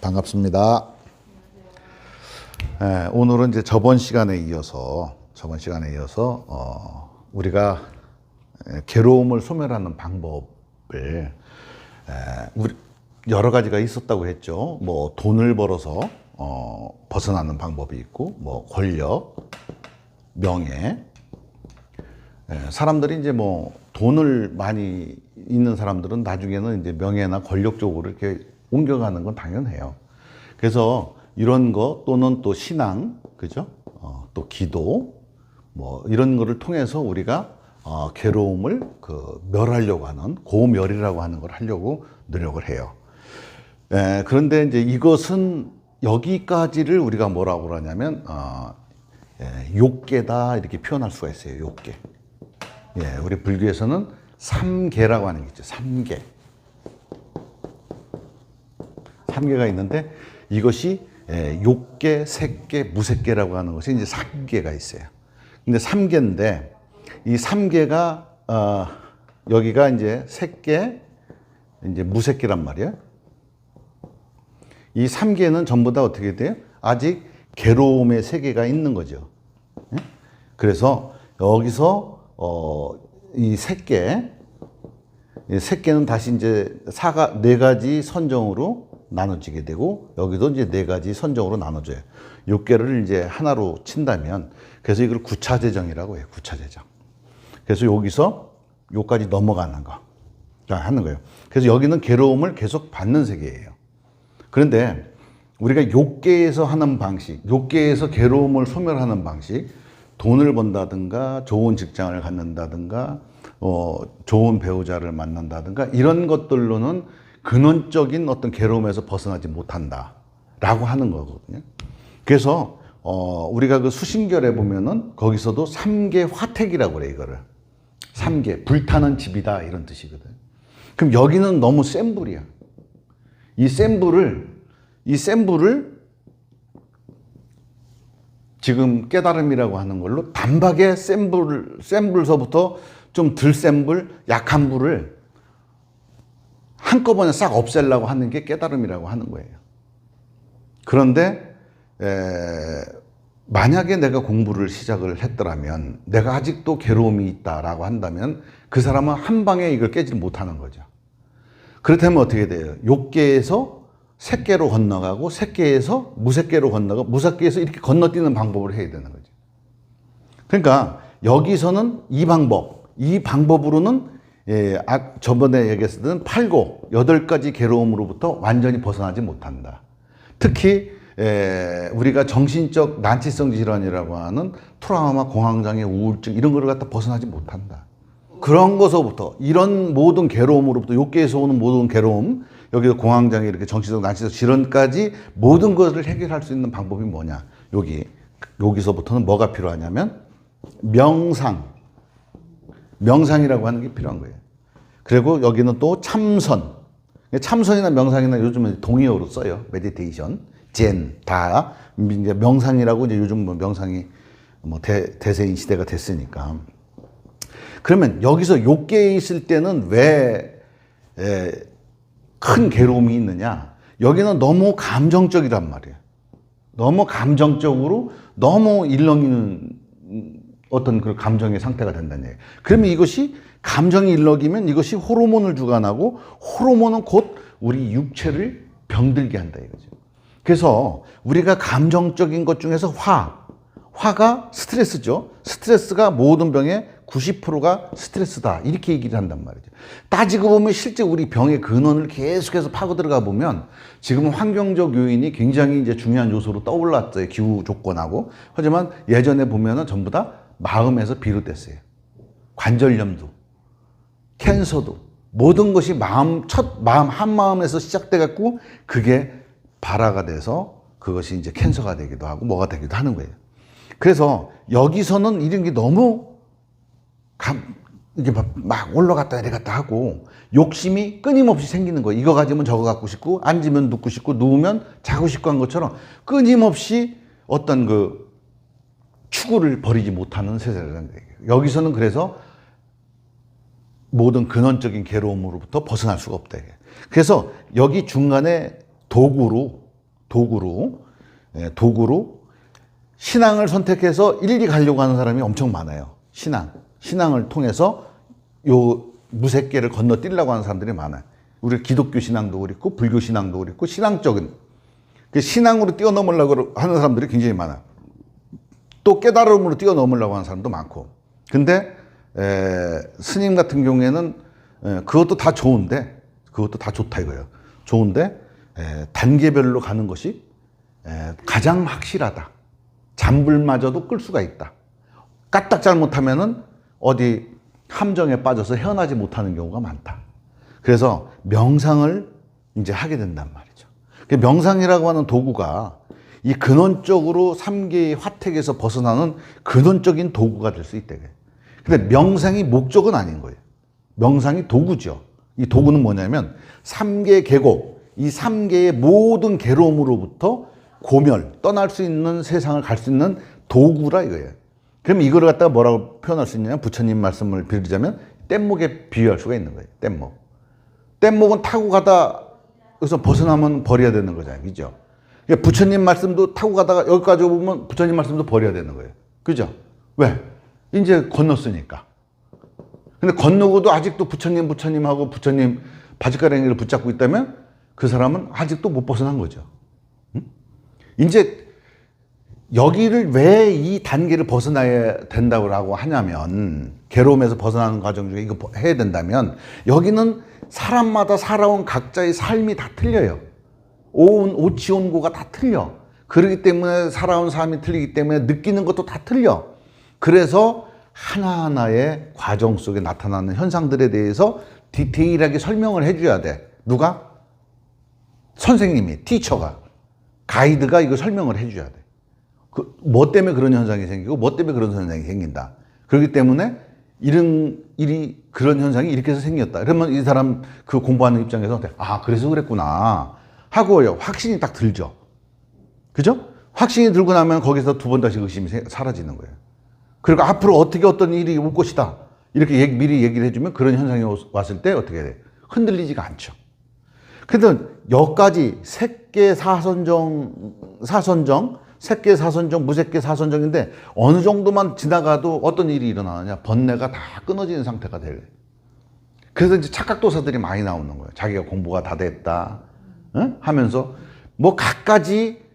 반갑습니다. 예, 오늘은 이제 저번 시간에 이어서 저번 시간에 이어서 어, 우리가 예, 괴로움을 소멸하는 방법을 예, 우리 여러 가지가 있었다고 했죠. 뭐 돈을 벌어서 어, 벗어나는 방법이 있고, 뭐 권력, 명예, 예, 사람들이 이제 뭐 돈을 많이 있는 사람들은 나중에는 이제 명예나 권력 쪽으로 이렇게 옮겨가는 건 당연해요. 그래서 이런 거 또는 또 신앙, 그죠? 어, 또 기도, 뭐 이런 거를 통해서 우리가 어, 괴로움을 그 멸하려고 하는 고멸이라고 하는 걸 하려고 노력을 해요. 예, 그런데 이제 이것은 여기까지를 우리가 뭐라고 그러냐면 어, 예, 욕계다 이렇게 표현할 수가 있어요. 욕계. 예, 우리 불교에서는 삼계라고 하는 게 있죠. 삼계. 삼계가 있는데 이것이 예, 욕계, 색계, 무색계라고 하는 것이 이제 삼계가 있어요. 근데 삼계인데 이 삼계가 어, 여기가 이제 색계, 이제 무색계란 말이에요. 이 삼계는 전부 다 어떻게 돼요? 아직 괴로움의 세계가 있는 거죠. 예? 그래서 여기서 어, 이 색계, 이 색계는 다시 이제 사가 네 가지 선정으로 나눠지게 되고 여기도 이제 네 가지 선정으로 나눠져요. 육 개를 이제 하나로 친다면 그래서 이걸 구차 재정이라고 해요. 구차 재정. 그래서 여기서 요까지 넘어가는 거. 자, 하는 거예요. 그래서 여기는 괴로움을 계속 받는 세계예요. 그런데 우리가 욕계에서 하는 방식, 욕계에서 괴로움을 소멸하는 방식, 돈을 번다든가 좋은 직장을 갖는다든가 어, 좋은 배우자를 만난다든가 이런 것들로는 근원적인 어떤 괴로움에서 벗어나지 못한다라고 하는 거거든요. 그래서 어, 우리가 그 수신결에 보면은 거기서도 삼계 화택이라고 그래 이거를 삼계 불타는 집이다 이런 뜻이거든. 그럼 여기는 너무 센 불이야. 이 센 불을 이 센 불을 지금 깨달음이라고 하는 걸로 단박에 센 불, 센 불서부터 좀 덜 센 불, 약한 불을 한꺼번에 싹 없애려고 하는 게 깨달음이라고 하는 거예요. 그런데 에, 만약에 내가 공부를 시작을 했더라면 내가 아직도 괴로움이 있다라고 한다면 그 사람은 한 방에 이걸 깨지 못하는 거죠. 그렇다면 어떻게 돼요? 욕계에서 색계로 건너가고 색계에서 무색계로 건너가고 무색계에서 이렇게 건너뛰는 방법을 해야 되는 거죠. 그러니까 여기서는 이 방법, 이 방법으로는 예, 아, 저번에 얘기했었던 팔고 여덟 가지 괴로움으로부터 완전히 벗어나지 못한다. 특히 에, 우리가 정신적 난치성 질환이라고 하는 트라우마, 공황장애, 우울증 이런 거를 갖다 벗어나지 못한다. 그런 것서부터 이런 모든 괴로움으로부터 욕계에서 오는 모든 괴로움 여기서 공황장애 이렇게 정신적 난치성 질환까지 모든 것을 해결할 수 있는 방법이 뭐냐? 여기 여기서부터는 뭐가 필요하냐면 명상 명상이라고 하는 게 필요한 거예요. 그리고 여기는 또 참선. 참선이나 명상이나 요즘은 동의어로 써요. 메디테이션, 젠, 다. 이제 명상이라고 이제 요즘 뭐 명상이 뭐 대, 대세인 시대가 됐으니까. 그러면 여기서 욕계에 있을 때는 왜, 에, 큰 괴로움이 있느냐? 여기는 너무 감정적이란 말이에요. 너무 감정적으로 너무 일렁이는 어떤 그 감정의 상태가 된다는 얘기예요. 그러면 이것이 감정이 일렁이면 이것이 호르몬을 주관하고 호르몬은 곧 우리 육체를 병들게 한다 이거죠. 그래서 우리가 감정적인 것 중에서 화, 화가 스트레스죠. 스트레스가 모든 병의 90%가 스트레스다. 이렇게 얘기를 한단 말이죠. 따지고 보면 실제 우리 병의 근원을 계속해서 파고 들어가 보면 지금은 환경적 요인이 굉장히 이제 중요한 요소로 떠올랐어요. 기후 조건하고. 하지만 예전에 보면은 전부 다 마음에서 비롯됐어요. 관절염도, 캔서도, 모든 것이 마음, 첫 마음, 한 마음에서 시작돼 갖고 그게 발화가 돼서 그것이 이제 캔서가 되기도 하고 뭐가 되기도 하는 거예요. 그래서 여기서는 이런 게 너무 감, 이게 막, 막 올라갔다 내려갔다 하고 욕심이 끊임없이 생기는 거예요. 이거 가지면 저거 갖고 싶고 앉으면 눕고 싶고 누우면 자고 싶고 한 것처럼 끊임없이 어떤 그 추구를 버리지 못하는 세상이라는 거예요. 여기서는 그래서 모든 근원적인 괴로움으로부터 벗어날 수가 없다. 그래서 여기 중간에 도구로 도구로 예, 도구로 신앙을 선택해서 일리 가려고 하는 사람이 엄청 많아요. 신앙 신앙을 통해서 요 무색계를 건너뛰려고 하는 사람들이 많아요. 우리 기독교 신앙도 그렇고 불교 신앙도 그렇고 신앙적인 그 신앙으로 뛰어넘으려고 하는 사람들이 굉장히 많아. 또 깨달음으로 뛰어넘으려고 하는 사람도 많고. 근데 에, 스님 같은 경우에는 에, 그것도 다 좋은데 그것도 다 좋다 이거예요. 좋은데 에, 단계별로 가는 것이 에, 가장 확실하다. 잔불마저도 끌 수가 있다. 까딱 잘못하면은 어디 함정에 빠져서 헤어나지 못하는 경우가 많다. 그래서 명상을 이제 하게 된단 말이죠. 그 명상이라고 하는 도구가 이 근원적으로 삼계의 화택에서 벗어나는 근원적인 도구가 될 수 있다. 근데 명상이 목적은 아닌 거예요. 명상이 도구죠. 이 도구는 뭐냐면 삼계 계곡, 이 삼계의 모든 괴로움으로부터 고멸, 떠날 수 있는 세상을 갈 수 있는 도구라 이거예요. 그럼 이거를 갖다가 뭐라고 표현할 수 있냐면 부처님 말씀을 빌리자면 뗏목에 비유할 수가 있는 거예요. 뗏목. 뗏목은 타고 가다 여기서 벗어나면 버려야 되는 거잖아요. 그죠? 그러니까 부처님 말씀도 타고 가다가 여기까지 오면 부처님 말씀도 버려야 되는 거예요. 그죠? 왜? 이제 건넜으니까. 근데 건너고도 아직도 부처님, 부처님 하고 부처님 바지가랑이를 붙잡고 있다면 그 사람은 아직도 못 벗어난 거죠. 응? 이제 여기를 왜 이 단계를 벗어나야 된다고 하냐면 괴로움에서 벗어나는 과정 중에 이거 해야 된다면 여기는 사람마다 살아온 각자의 삶이 다 틀려요. 온 오치온고가 다 틀려. 그렇기 때문에 살아온 삶이 틀리기 때문에 느끼는 것도 다 틀려. 그래서 하나하나의 과정 속에 나타나는 현상들에 대해서 디테일하게 설명을 해줘야 돼. 누가? 선생님이, 티처가, 가이드가 이거 설명을 해줘야 돼. 그, 뭐 때문에 그런 현상이 생기고, 뭐 때문에 그런 현상이 생긴다. 그렇기 때문에 이런 일이, 그런 현상이 이렇게 해서 생겼다. 그러면 이 사람 그 공부하는 입장에서, 아, 그래서 그랬구나. 하고요. 확신이 딱 들죠. 그죠? 확신이 들고 나면 거기서 두 번 다시 의심이 세- 사라지는 거예요. 그리고 앞으로 어떻게 어떤 일이 올 것이다. 이렇게 얘기- 미리 얘기를 해주면 그런 현상이 오- 왔을 때 어떻게 돼? 흔들리지가 않죠. 그래서 여기까지 색계 사선정, 사선정, 색계 사선정, 무색계 사선정인데 어느 정도만 지나가도 어떤 일이 일어나느냐. 번뇌가 다 끊어지는 상태가 될. 그래서 이제 착각도사들이 많이 나오는 거예요. 자기가 공부가 다 됐다. 응? 하면서 뭐 갖가지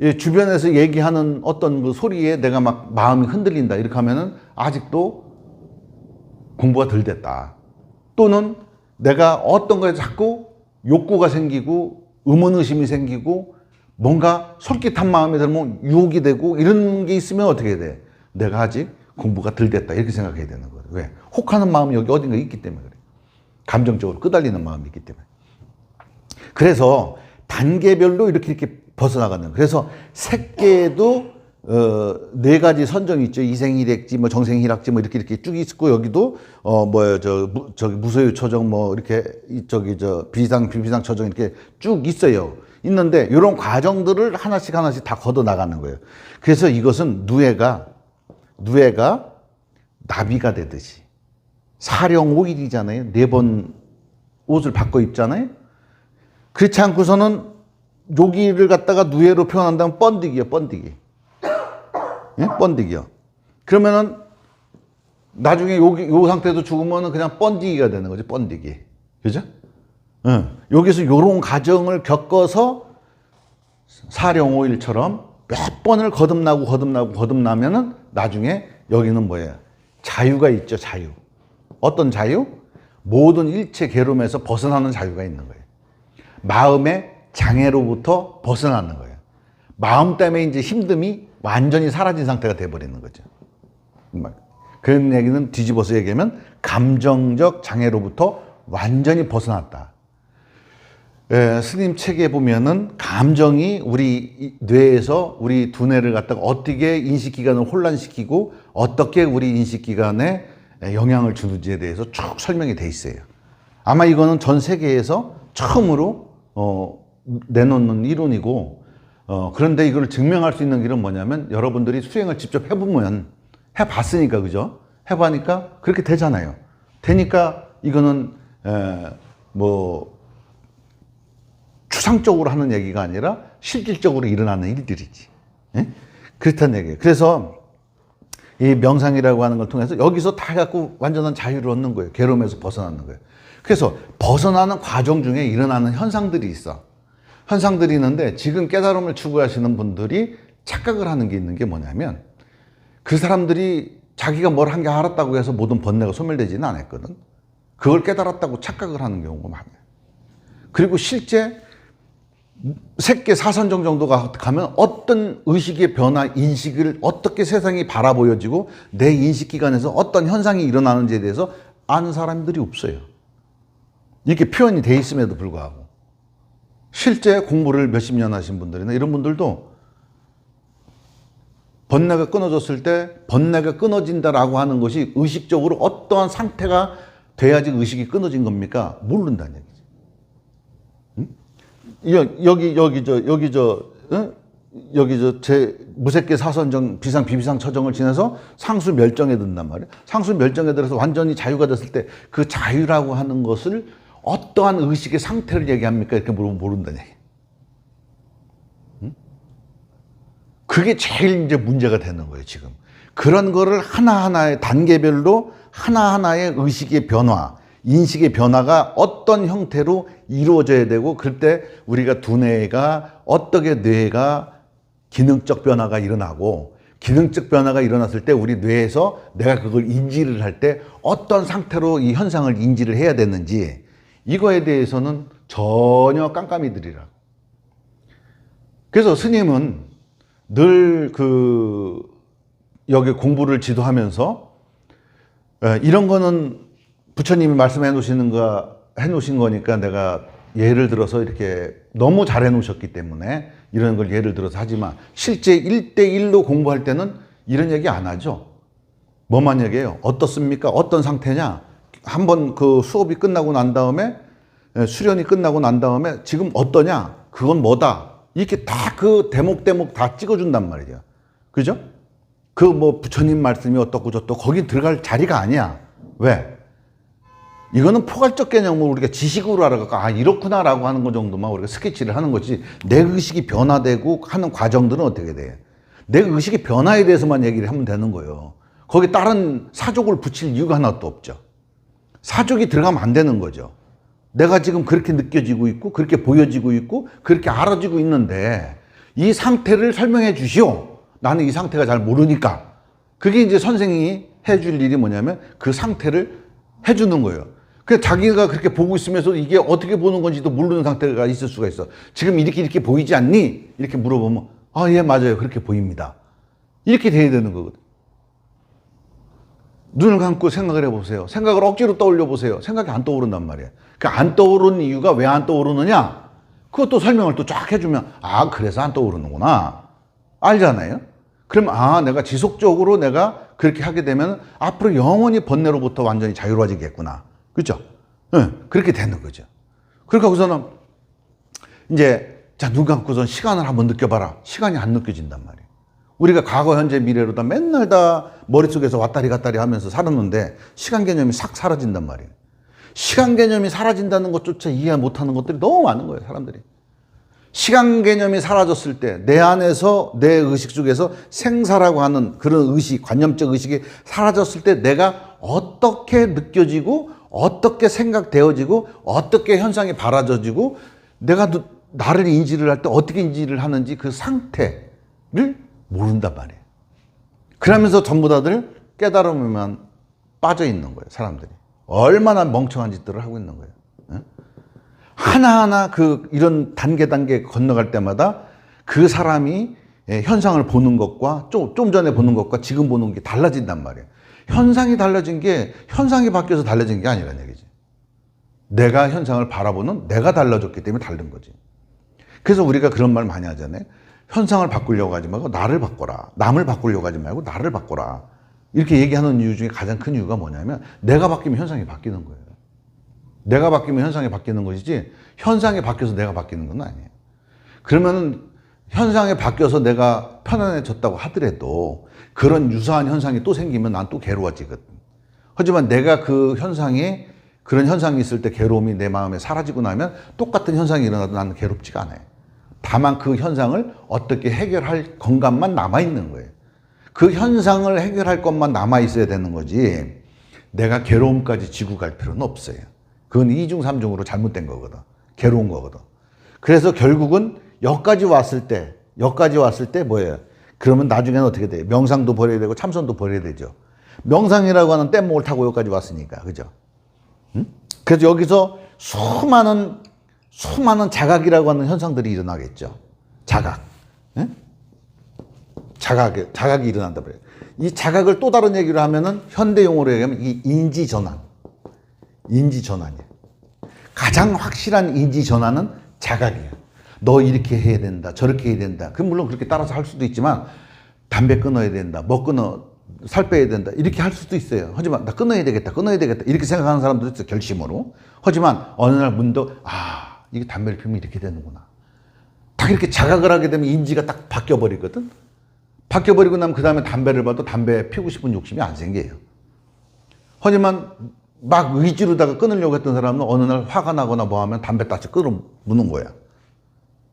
예, 주변에서 얘기하는 어떤 그 소리에 내가 막 마음이 흔들린다. 이렇게 하면은 아직도 공부가 덜 됐다. 또는 내가 어떤 거에 자꾸 욕구가 생기고 의문의심이 생기고 뭔가 솔깃한 마음이 들면 유혹이 되고 이런 게 있으면 어떻게 돼? 내가 아직 공부가 덜 됐다. 이렇게 생각해야 되는 거예요. 왜? 혹하는 마음이 여기 어딘가 있기 때문에 그래. 감정적으로 끄달리는 마음이 있기 때문에. 그래서 단계별로 이렇게 이렇게 벗어나가는. 그래서 색계도 어, 네 가지 선정이 있죠. 이생일액지, 뭐 정생일학지, 뭐 이렇게 이렇게 쭉 있고 여기도 어 뭐야 저 무, 저기 무소유 처정 뭐 이렇게 이 저기 저 비상 비비상 처정 이렇게 쭉 있어요. 있는데 이런 과정들을 하나씩 하나씩 다 걷어 나가는 거예요. 그래서 이것은 누에가 누에가 나비가 되듯이 사령 5일이잖아요. 네 번 옷을 바꿔 입잖아요. 그렇지 않고서는 여기를 갖다가 누에로 표현한다면 번디기요, 번디기. 예? 번디기요. 그러면은 나중에 여기 요 상태에서 죽으면은 그냥 번디기가 되는 거지, 번디기. 그죠? 응. 여기서 요런 과정을 겪어서 사령오일처럼 몇 번을 거듭나고 거듭나고 거듭나면은 나중에 여기는 뭐예요? 자유가 있죠, 자유. 어떤 자유? 모든 일체 괴로움에서 벗어나는 자유가 있는 거예요. 마음의 장애로부터 벗어나는 거예요. 마음 때문에 이제 힘듦이 완전히 사라진 상태가 돼버리는 거죠. 그런 얘기는 뒤집어서 얘기하면 감정적 장애로부터 완전히 벗어났다. 에, 스님 책에 보면은 감정이 우리 이 뇌에서 우리 두뇌를 갖다가 어떻게 인식기관을 혼란시키고 어떻게 우리 인식기관에 영향을 주는지에 대해서 쭉 설명이 돼 있어요. 아마 이거는 전 세계에서 처음으로 어, 내놓는 이론이고 어, 그런데 이걸 증명할 수 있는 길은 뭐냐면 여러분들이 수행을 직접 해보면 해봤으니까 그죠? 해보니까 그렇게 되잖아요. 되니까 이거는 에, 뭐 추상적으로 하는 얘기가 아니라 실질적으로 일어나는 일들이지. 예? 그렇다는 얘기예요. 그래서 이 명상이라고 하는 걸 통해서 여기서 다 갖고 완전한 자유를 얻는 거예요. 괴로움에서 벗어나는 거예요. 그래서 벗어나는 과정 중에 일어나는 현상들이 있어. 현상들이 있는데 지금 깨달음을 추구하시는 분들이 착각을 하는 게 있는 게 뭐냐면 그 사람들이 자기가 뭘 한 게 알았다고 해서 모든 번뇌가 소멸되지는 않았거든. 그걸 깨달았다고 착각을 하는 경우가 많아요. 그리고 실제 색계 사선정 정도가 가면 어떤 의식의 변화, 인식을 어떻게 세상이 바라보여지고 내 인식 기관에서 어떤 현상이 일어나는지에 대해서 아는 사람들이 없어요. 이렇게 표현이 돼 있음에도 불구하고. 실제 공부를 몇십 년 하신 분들이나 이런 분들도 번뇌가 끊어졌을 때 번뇌가 끊어진다라고 하는 것이 의식적으로 어떠한 상태가 돼야지 의식이 끊어진 겁니까? 모른다는 얘기지. 여- 여기 여기 저 여기 저 응? 여기 저 제 무색계 사선정 비상 비비상 처정을 지나서 상수 멸정에 든단 말이에요. 상수 멸정에 들어서 완전히 자유가 됐을 때 그 자유라고 하는 것을 어떠한 의식의 상태를 얘기합니까? 이렇게 물으면 모른다는 얘기. 응? 그게 제일 이제 문제가 되는 거예요, 지금. 그런 거를 하나하나의 단계별로 하나하나의 의식의 변화, 인식의 변화가 어떤 형태로 이루어져야 되고 그때 우리가 두뇌가 어떻게 뇌가 기능적 변화가 일어나고 기능적 변화가 일어났을 때 우리 뇌에서 내가 그걸 인지를 할 때 어떤 상태로 이 현상을 인지를 해야 되는지 이거에 대해서는 전혀 깜깜이들이라고. 그래서 스님은 늘 그 여기 공부를 지도하면서 에, 이런 거는 부처님이 말씀해 놓으시는 거, 해 놓으신 거니까 내가 예를 들어서 이렇게 너무 잘 해 놓으셨기 때문에 이런 걸 예를 들어서 하지만 실제 1대1로 공부할 때는 이런 얘기 안 하죠. 뭐만 얘기해요? 어떻습니까? 어떤 상태냐? 한 번 그 수업이 끝나고 난 다음에 예, 수련이 끝나고 난 다음에 지금 어떠냐? 그건 뭐다? 이렇게 다 그 대목 대목 다 찍어준단 말이죠. 그죠? 그 뭐 부처님 말씀이 어떻고 저떻고 거기 들어갈 자리가 아니야. 왜? 이거는 포괄적 개념을 우리가 지식으로 알아갖고 아 이렇구나라고 하는 것 정도만 우리가 스케치를 하는 거지 내 의식이 변화되고 하는 과정들은 어떻게 돼? 내 의식의 변화에 대해서만 얘기를 하면 되는 거예요. 거기 다른 사족을 붙일 이유가 하나도 없죠. 사족이 들어가면 안 되는 거죠. 내가 지금 그렇게 느껴지고 있고 그렇게 보여지고 있고 그렇게 알아지고 있는데 이 상태를 설명해 주시오. 나는 이 상태가 잘 모르니까. 그게 이제 선생이 해줄 일이 뭐냐면 그 상태를 해주는 거예요. 그 자기가 그렇게 보고 있으면서 이게 어떻게 보는 건지도 모르는 상태가 있을 수가 있어. 지금 이렇게 이렇게 보이지 않니? 이렇게 물어보면 아, 예, 맞아요. 그렇게 보입니다. 이렇게 돼야 되는 거거든. 눈을 감고 생각을 해보세요. 생각을 억지로 떠올려 보세요. 생각이 안 떠오른단 말이에요. 그 안 떠오르는 이유가 왜 안 떠오르느냐? 그것도 설명을 또 쫙 해주면, 아, 그래서 안 떠오르는구나. 알잖아요? 그럼, 아, 내가 지속적으로 내가 그렇게 하게 되면 앞으로 영원히 번뇌로부터 완전히 자유로워지겠구나. 그죠? 응, 그렇게 되는 거죠. 그러니까 우선은 이제, 자, 눈 감고선 시간을 한번 느껴봐라. 시간이 안 느껴진단 말이에요. 우리가 과거, 현재, 미래로 다 맨날 다 머릿속에서 왔다리 갔다리 하면서 살았는데 시간 개념이 싹 사라진단 말이에요. 시간 개념이 사라진다는 것조차 이해 못하는 것들이 너무 많은 거예요, 사람들이. 시간 개념이 사라졌을 때 내 안에서 내 의식 속에서 생사라고 하는 그런 의식, 관념적 의식이 사라졌을 때 내가 어떻게 느껴지고 어떻게 생각되어지고 어떻게 현상이 바라져지고 내가 너- 나를 인지를 할 때 어떻게 인지를 하는지 그 상태를 모른단 말이에요. 그러면서 전부 다들 깨달음에만 빠져 있는 거예요, 사람들이. 얼마나 멍청한 짓들을 하고 있는 거예요. 예? 하나하나 그 이런 단계 단계 건너갈 때마다 그 사람이 예, 현상을 보는 것과 좀, 좀 전에 보는 것과 지금 보는 게 달라진단 말이에요. 현상이 달라진 게 현상이 바뀌어서 달라진 게 아니란 얘기지. 내가 현상을 바라보는 내가 달라졌기 때문에 다른 거지. 그래서 우리가 그런 말 많이 하잖아요. 현상을 바꾸려고 하지 말고 나를 바꿔라. 남을 바꾸려고 하지 말고 나를 바꿔라. 이렇게 얘기하는 이유 중에 가장 큰 이유가 뭐냐면 내가 바뀌면 현상이 바뀌는 거예요. 내가 바뀌면 현상이 바뀌는 것이지 현상이 바뀌어서 내가 바뀌는 건 아니에요. 그러면은 현상이 바뀌어서 내가 편안해졌다고 하더라도 그런 유사한 현상이 또 생기면 난 또 괴로워지거든. 하지만 내가 그 현상에 그런 현상이 있을 때 괴로움이 내 마음에 사라지고 나면 똑같은 현상이 일어나도 나는 괴롭지가 않아요. 다만 그 현상을 어떻게 해결할 건간만 남아 있는 거예요. 그 현상을 해결할 것만 남아 있어야 되는 거지. 내가 괴로움까지 지고 갈 필요는 없어요. 그건 이중삼중으로 잘못된 거거든. 괴로운 거거든. 그래서 결국은 여기까지 왔을 때, 여기까지 왔을 때 뭐예요? 그러면 나중에는 어떻게 돼요? 명상도 버려야 되고 참선도 버려야 되죠. 명상이라고 하는 뗏목을 타고 여기까지 왔으니까. 그죠? 응? 그래서 여기서 수많은, 수많은 자각이라고 하는 현상들이 일어나겠죠. 자각. 응? 자각, 자각이 일어난다 그래요. 이 자각을 또 다른 얘기로 하면은 현대 용어로 얘기하면 이 인지 전환. 인지 전환이에요. 가장 확실한 인지 전환은 자각이에요. 너 이렇게 해야 된다, 저렇게 해야 된다. 그 물론 그렇게 따라서 할 수도 있지만 담배 끊어야 된다, 뭐 끊어 살 빼야 된다 이렇게 할 수도 있어요. 하지만 나 끊어야 되겠다, 끊어야 되겠다 이렇게 생각하는 사람들도 있어 결심으로. 하지만 어느 날 문득 아 이게 담배를 피우면 이렇게 되는구나. 딱 이렇게 자각을 하게 되면 인지가 딱 바뀌어 버리거든. 바뀌어 버리고 나면 그 다음에 담배를 봐도 담배 피우고 싶은 욕심이 안 생겨요. 하지만 막 의지로다가 끊으려고 했던 사람은 어느 날 화가 나거나 뭐 하면 담배 따서 끊어 무는 거야.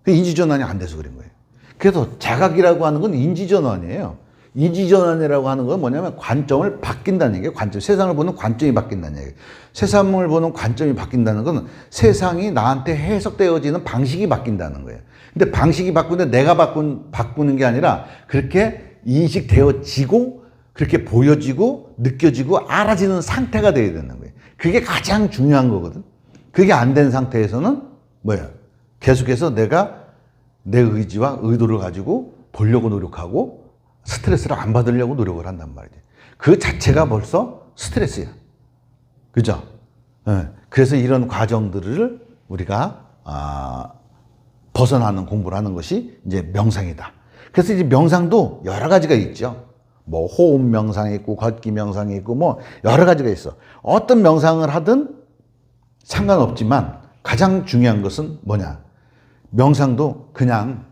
그 인지전환이 안 돼서 그런 거예요. 그래서 자각이라고 하는 건 인지전환이에요. 인지전환이라고 하는 건 뭐냐면 관점을 바뀐다는 얘기예요. 관점. 세상을 보는 관점이 바뀐다는 얘기예요. 세상을 보는 관점이 바뀐다는 건 세상이 나한테 해석되어지는 방식이 바뀐다는 거예요. 근데 방식이 바꾸는데 내가 바꾼, 바꾸는 게 아니라 그렇게 인식되어지고 그렇게 보여지고 느껴지고 알아지는 상태가 되어야 되는 거예요. 그게 가장 중요한 거거든. 그게 안 된 상태에서는 뭐야? 계속해서 내가 내 의지와 의도를 가지고 보려고 노력하고 스트레스를 안 받으려고 노력을 한단 말이지. 그 자체가 벌써 스트레스야. 그죠? 예. 그래서 이런 과정들을 우리가 아, 벗어나는 공부를 하는 것이 이제 명상이다. 그래서 이제 명상도 여러 가지가 있죠. 뭐 호흡 명상이 있고 걷기 명상이 있고 뭐 여러 가지가 있어. 어떤 명상을 하든 상관없지만 가장 중요한 것은 뭐냐? 명상도 그냥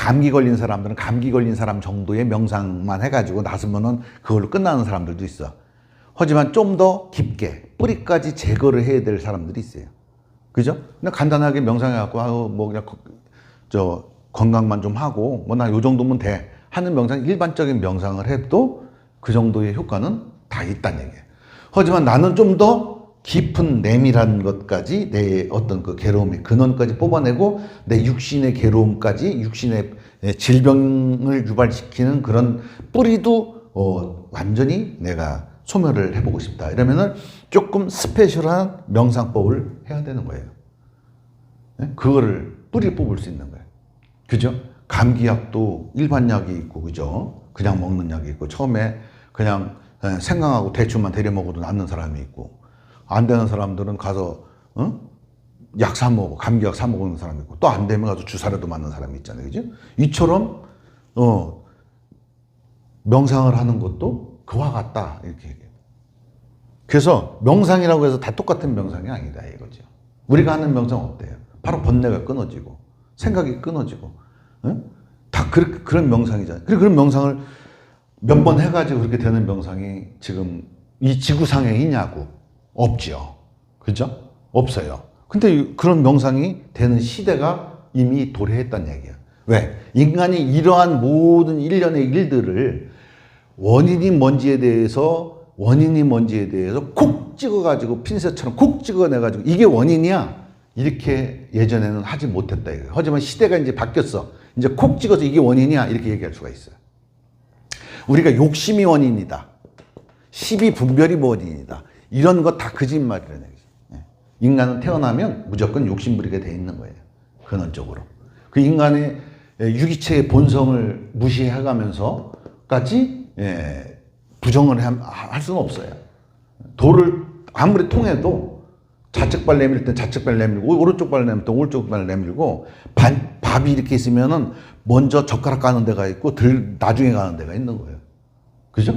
감기 걸린 사람들은 감기 걸린 사람 정도의 명상만 해가지고 나서면은 그걸로 끝나는 사람들도 있어. 하지만 좀 더 깊게 뿌리까지 제거를 해야 될 사람들이 있어요. 그죠? 그냥 간단하게 명상해갖고 아유 뭐 그냥 거- 저 건강만 좀 하고 뭐 나 요 정도면 돼 하는 명상 일반적인 명상을 해도 그 정도의 효과는 다 있다는 얘기예요. 하지만 나는 좀 더 깊은 내밀한 것까지 내 어떤 그 괴로움의 근원까지 뽑아내고 내 육신의 괴로움까지 육신의 질병을 유발시키는 그런 뿌리도 어, 완전히 내가 소멸을 해보고 싶다. 이러면은 조금 스페셜한 명상법을 해야 되는 거예요. 네? 그거를 뿌리 뽑을 수 있는 거예요. 그죠? 감기약도 일반 약이 있고, 그죠? 그냥 먹는 약이 있고, 처음에 그냥 에, 생강하고 대추만 데려 먹어도 낫는 사람이 있고, 안 되는 사람들은 가서, 어? 약사 먹고, 감기약 사 먹는 사람이 있고, 또 안 되면 가서 주사라도 맞는 사람이 있잖아요. 그죠? 이처럼, 어, 명상을 하는 것도 그와 같다. 이렇게 얘기해요. 그래서 명상이라고 해서 다 똑같은 명상이 아니다 이거죠. 우리가 하는 명상 어때요? 바로 번뇌가 끊어지고 생각이 끊어지고 응? 다 그, 그런 명상이잖아요. 그리고 그런 명상을 몇 번 해가지고 그렇게 되는 명상이 지금 이 지구상에 있냐고 없죠. 그죠? 없어요. 근데 이- 그런 명상이 되는 시대가 이미 도래했다는 얘기야. 왜? 인간이 이러한 모든 일련의 일들을 원인이 뭔지에 대해서 원인이 뭔지에 대해서 콕 찍어가지고 핀셋처럼 콕 찍어내가지고 이게 원인이야 이렇게 예전에는 하지 못했다 이거예요. 하지만 시대가 이제 바뀌었어. 이제 콕 찍어서 이게 원인이야 이렇게 얘기할 수가 있어요. 우리가 욕심이 원인이다. 시비 분별이 원인이다. 이런 거 다 거짓말이라는 얘기죠. 예. 인간은 태어나면 무조건 욕심 부리게 돼 있는 거예요. 근원적으로. 그 인간의 유기체의 본성을 무시해가면서까지 예, 부정을 함- 할 수는 없어요. 돌을 아무리 통해도 좌측 발 내밀 때 좌측 발 내밀고 오른쪽 발 내밀 때 오른쪽 발 내밀고 반, 밥이 이렇게 있으면은 먼저 젓가락 가는 데가 있고 들 나중에 가는 데가 있는 거예요. 그죠?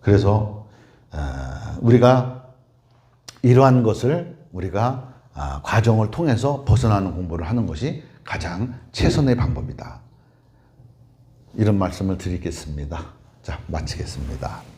그래서 아, 우리가 이러한 것을 우리가 아, 과정을 통해서 벗어나는 공부를 하는 것이 가장 최선의 방법이다. 이런 말씀을 드리겠습니다. 자, 마치겠습니다.